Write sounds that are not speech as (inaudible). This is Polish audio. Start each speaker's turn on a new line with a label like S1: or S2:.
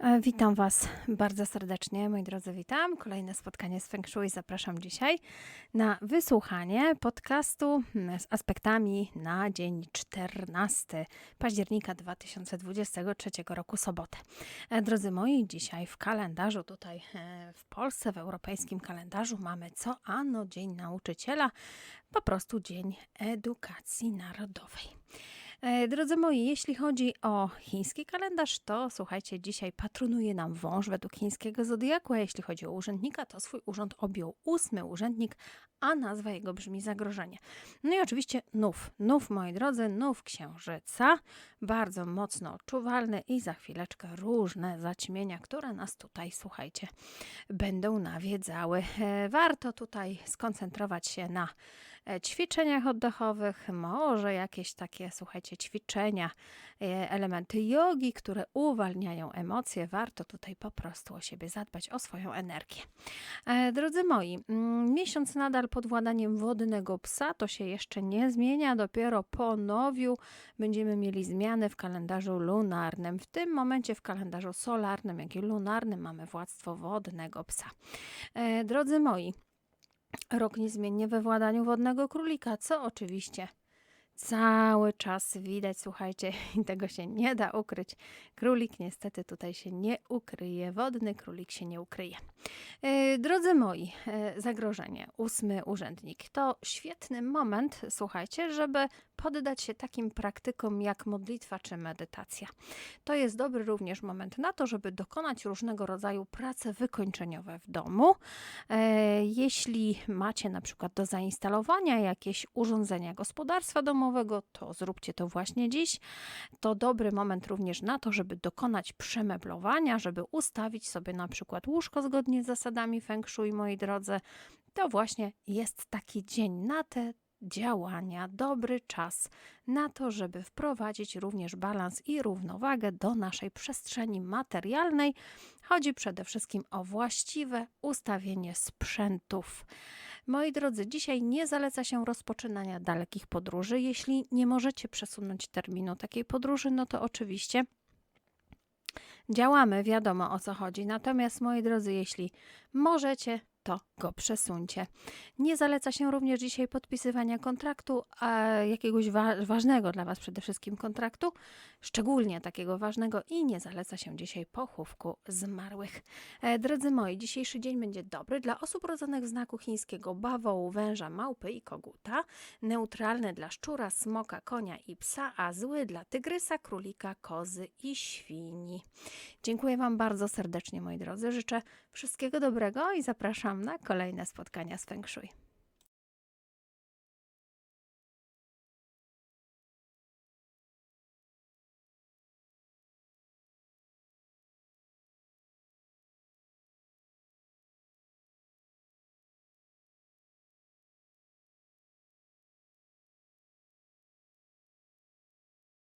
S1: E, Witam Was bardzo serdecznie, moi drodzy, witam. Kolejne spotkanie z Feng Shui. Zapraszam dzisiaj na wysłuchanie podcastu mm, z aspektami na dzień 14 października 2023 roku, sobotę. E, Drodzy moi, dzisiaj w kalendarzu, tutaj e, w Polsce, w europejskim kalendarzu mamy co ano Dzień Nauczyciela, po prostu Dzień Edukacji Narodowej. E, Drodzy moi, jeśli chodzi o chiński kalendarz, to słuchajcie, dzisiaj patronuje nam wąż według chińskiego zodiaku, a jeśli chodzi o urzędnika, to swój urząd objął ósmy urzędnik, a nazwa jego brzmi zagrożenie. No i oczywiście nów, nów moi drodzy, nów księżyca, bardzo mocno odczuwalny i za chwileczkę różne zaćmienia, które nas tutaj, słuchajcie, będą nawiedzały. E, Warto tutaj skoncentrować się na ćwiczeniach oddechowych, może jakieś takie, słuchajcie, ćwiczenia, e, elementy jogi, które uwalniają emocje. Warto tutaj po prostu o siebie zadbać, o swoją energię. E, Drodzy moi, mm, miesiąc nadal pod władaniem wodnego psa, to się jeszcze nie zmienia, dopiero po nowiu będziemy mieli zmiany w kalendarzu lunarnym. W tym momencie w kalendarzu solarnym, jak i lunarnym mamy władztwo wodnego psa. E, Drodzy moi, rok niezmiennie we władaniu wodnego królika, co oczywiście cały czas widać, słuchajcie, (laughs) i tego się nie da ukryć. Królik niestety tutaj się nie ukryje, wodny królik się nie ukryje. E, Drodzy moi, e, zagrożenie, ósmy urzędnik. To świetny moment, słuchajcie, żeby poddać się takim praktykom jak modlitwa czy medytacja. To jest dobry również moment na to, żeby dokonać różnego rodzaju prace wykończeniowe w domu. E, Jeśli macie na przykład do zainstalowania jakieś urządzenia gospodarstwa domowego, to zróbcie to właśnie dziś. To dobry moment również na to, żeby dokonać przemeblowania, żeby ustawić sobie na przykład łóżko zgodnie z zasadami Feng Shui, moi drodzy. To właśnie jest taki dzień na te działania, dobry czas na to, żeby wprowadzić również balans i równowagę do naszej przestrzeni materialnej. Chodzi przede wszystkim o właściwe ustawienie sprzętów. Moi drodzy, dzisiaj nie zaleca się rozpoczynania dalekich podróży. Jeśli nie możecie przesunąć terminu takiej podróży, no to oczywiście działamy, wiadomo o co chodzi. Natomiast, moi drodzy, jeśli możecie, to go przesuńcie. Nie zaleca się również dzisiaj podpisywania kontraktu, a jakiegoś wa- ważnego dla Was przede wszystkim kontraktu, szczególnie takiego ważnego i nie zaleca się dzisiaj pochówku zmarłych. E, drodzy moi, dzisiejszy dzień będzie dobry dla osób rodzonych w znaku chińskiego bawołu, węża, małpy i koguta, neutralny dla szczura, smoka, konia i psa, a zły dla tygrysa, królika, kozy i świni. Dziękuję Wam bardzo serdecznie, moi drodzy. Życzę wszystkiego dobrego i na kolejne spotkania z Feng Shui.